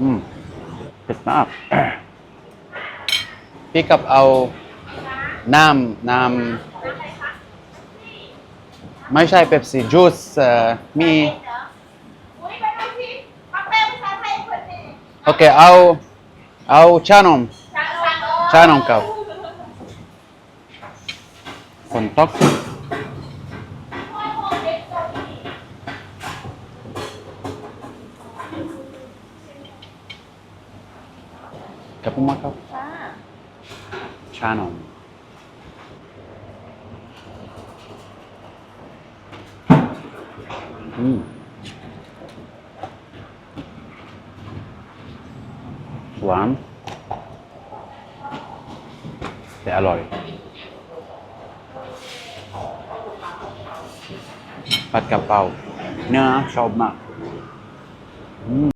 อืมเผ็ดมาก พี่กับเอาน้ำน้ำไม่ใช่เป๊ปซี่จูสมีโอเคเอาเอาชานมชาลงชานมกับฝนตก กับผมมาครับค่ะชานม อืมหวาน แต่อร่อย ผัดกะเพราเนื้อชอบมาก อืม